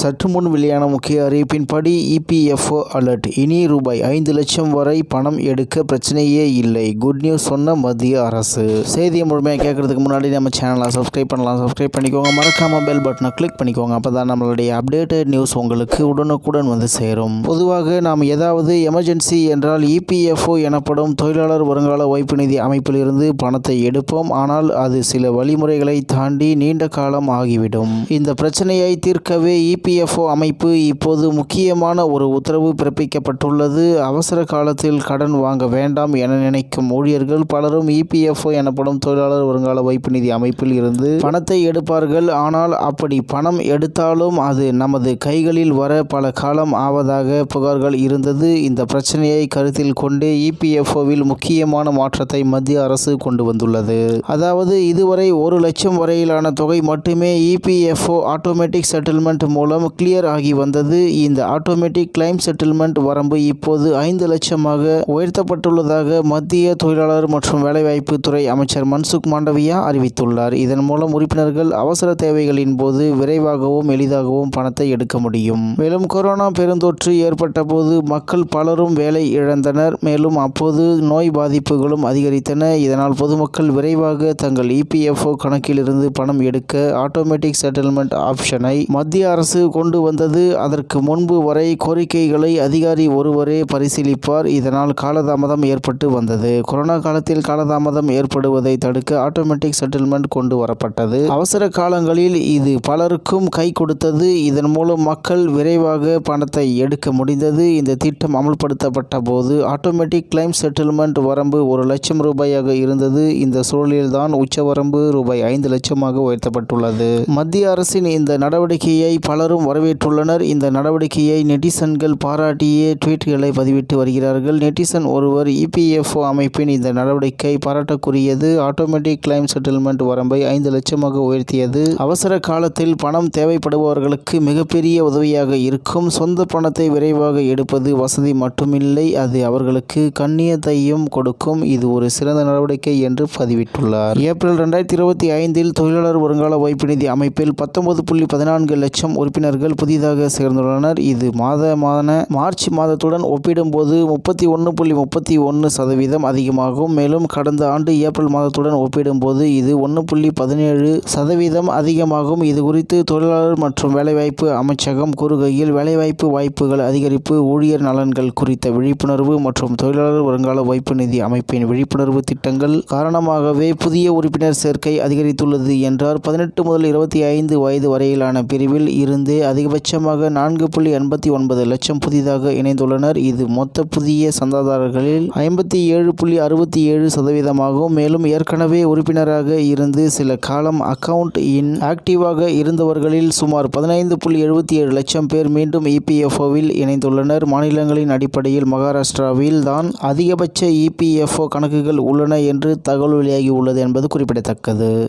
சற்று முன் வெளியான முக்கிய அறிவிப்பின்படி இபிஎஃப்ஓ அலர்ட். இனி ரூபாய் ஐந்து லட்சம் வரை பணம் எடுக்க பிரச்சனையே இல்லை. குட் நியூஸ் சொன்ன மத்திய அரசு. செய்தியை முழுமையாக கேட்கறதுக்கு முன்னாடி நம்ம சேனலை சப்ஸ்கிரைப் பண்ணலாம். சப்ஸ்கிரைப் பண்ணிக்கோங்க. மறக்காம பெல் பட்டனை கிளிக் பண்ணிக்கோங்க. அப்போ தான் நம்மளுடைய அப்டேட்டட் நியூஸ் உங்களுக்கு உடனுக்குடன் வந்து சேரும். பொதுவாக நாம் ஏதாவது எமர்ஜென்சி என்றால் இபிஎஃப்ஓ எனப்படும் தொழிலாளர் வருங்கால வைப்பு நிதி அமைப்பிலிருந்து பணத்தை எடுப்போம். ஆனால் அது சில வழிமுறைகளை தாண்டி நீண்ட காலம் ஆகிவிடும். இந்த பிரச்சனையை தீர்க்கவே இபிஎஃப்ஓ அமைப்பு இப்போது முக்கியமான ஒரு உத்தரவு பிறப்பிக்கப்பட்டுள்ளது. அவசர காலத்தில் கடன் வாங்க வேண்டாம் என நினைக்கும் ஊழியர்கள் பலரும் இபிஎஃப்ஓ எனப்படும் தொழிலாளர் வருங்கால வைப்பு நிதி அமைப்பில் இருந்து பணத்தை எடுப்பார்கள். ஆனால் அப்படி பணம் எடுத்தாலும் அது நமது கைகளில் வர பல காலம் ஆவதாக புகார்கள் இருந்தது. இந்த பிரச்சனையை கருத்தில் கொண்டு இபிஎஃப்ஓவில் முக்கியமான மாற்றத்தை மத்திய அரசு கொண்டு வந்துள்ளது. அதாவது இதுவரை ஒரு லட்சம் வரையிலான தொகை மட்டுமே இபிஎஃப்ஓ ஆட்டோமேட்டிக் செட்டில்மெண்ட் மூலம் கிளியர் ஆகி வந்தது. இந்த ஆட்டோமேட்டிக் கிளைம் செட்டில்மெண்ட் வரம்பு இப்போது ஐந்து லட்சமாக உயர்த்தப்பட்டுள்ளதாக மத்திய தொழிலாளர் மற்றும் வேலைவாய்ப்பு துறை அமைச்சர் மன்சுக் மாண்டவியா அறிவித்துள்ளார். இதன் மூலம் உறுப்பினர்கள் அவசர தேவைகளின் போது விரைவாகவும் எளிதாகவும் பணத்தை எடுக்க முடியும். மேலும் கொரோனா பெருந்தொற்று ஏற்பட்ட போது மக்கள் பலரும் வேலை இழந்தனர். மேலும் அப்போது நோய் பாதிப்புகளும் அதிகரித்தன. இதனால் பொதுமக்கள் விரைவாக தங்கள் இபிஎஃப்ஓ கணக்கிலிருந்து பணம் எடுக்க ஆட்டோமேட்டிக் செட்டில்மெண்ட் ஆப்ஷனை மத்திய அரசு கொண்டு வந்தது. அதற்கு முன்பு வரை கோரிக்கைகளை அதிகாரி ஒருவரே பரிசீலிப்பார். இதனால் காலதாமதம் ஏற்பட்டு வந்தது. கொரோனா காலத்தில் காலதாமதம் ஏற்படுவதை தடுக்க ஆட்டோமேட்டிக் செட்டில்மெண்ட் கொண்டு வரப்பட்டது. அவசர காலங்களில் இது பலருக்கும் கை கொடுத்தது. இதன் மூலம் மக்கள் விரைவாக பணத்தை எடுக்க முடிந்தது. இந்த திட்டம் அமல்படுத்தப்பட்ட போது ஆட்டோமேட்டிக் கிளைம் செட்டில்மெண்ட் வரம்பு ஒரு லட்சம் ரூபாயாக இருந்தது. இந்த சூழலில்தான் உச்சவரம்பு ரூபாய் ஐந்து லட்சமாக உயர்த்தப்பட்டுள்ளது. மத்திய அரசின் இந்த நடவடிக்கையை பலரும் வரவேற்றுள்ளனர். இந்த நடவடிக்கையை நெட்டிசன்கள் பாராட்டியே ட்வீட்களை பதிவிட்டு வருகிறார்கள். நெட்டிசன் ஒருவர் இபிஎஃப்ஓ அமைப்பின் இந்த நடவடிக்கை பாராட்டக்குரியது ஆட்டோமேட்டிக் கிளைம் செட்டில்மெண்ட் வரம்பை ஐந்து லட்சமாக உயர்த்தியது. அவசர காலத்தில் பணம் தேவைப்படுபவர்களுக்கு மிகப்பெரிய உதவியாக இருக்கும். சொந்த பணத்தை விரைவாக எடுப்பது வசதி மட்டுமில்லை. அது அவர்களுக்கு கண்ணியத்தையும் கொடுக்கும். இது ஒரு சிறந்த நடவடிக்கை என்று பதிவிட்டுள்ளார். ஏப்ரல் ரெண்டாயிரத்தி இருபத்தி ஐந்தில் தொழிலாளர் வருங்கால வைப்பு நிதி அமைப்பில் பத்தொன்பது புள்ளி பதினான்கு லட்சம் உறுப்பினர் உறுப்பினர்கள் புதிதாக சேர்ந்துள்ளனர். இது மாதமான மார்ச் மாதத்துடன் ஒப்பிடும்போது முப்பத்தி ஒன்று புள்ளி முப்பத்தி ஒன்று சதவீதம் அதிகமாகும். மேலும் கடந்த ஆண்டு ஏப்ரல் மாதத்துடன் ஒப்பிடும்போது இது ஒன்று புள்ளி பதினேழு சதவீதம் அதிகமாகும். இது குறித்து தொழிலாளர் மற்றும் வேலைவாய்ப்பு அமைச்சகம் கூறுகையில் வேலைவாய்ப்பு வாய்ப்புகள் அதிகரிப்பு ஊழியர் நலன்கள் குறித்த விழிப்புணர்வு மற்றும் தொழிலாளர் வருங்கால வைப்பு நிதி அமைப்பின் விழிப்புணர்வு திட்டங்கள் காரணமாகவே புதிய உறுப்பினர் சேர்க்கை அதிகரித்துள்ளது என்றார். பதினெட்டு முதல் இருபத்தி ஐந்து வயது வரையிலான பிரிவில் இருந்தே அதிகபட்சமாக நான்கு புள்ளி எண்பத்தி ஒன்பது லட்சம் புதிதாக இணைந்துள்ளனர். இது மொத்த புதிய சந்தாதாரர்களில் ஐம்பத்தி ஏழு புள்ளி அறுபத்தி ஏழு சதவீதமாகும் மேலும் ஏற்கனவே உறுப்பினராக இருந்து சில காலம் அக்கவுண்ட் இன் ஆக்டிவாக இருந்தவர்களில் சுமார் பதினைந்து புள்ளி எழுபத்தி ஏழு லட்சம் பேர் மீண்டும் இபிஎஃப்ஓவில் இணைந்துள்ளனர். மாநிலங்களின் அடிப்படையில் மகாராஷ்டிராவில் தான் அதிகபட்ச இபிஎஃப்ஓ கணக்குகள் உள்ளன என்று தகவல் வெளியாகி உள்ளது என்பது குறிப்பிடத்தக்கது.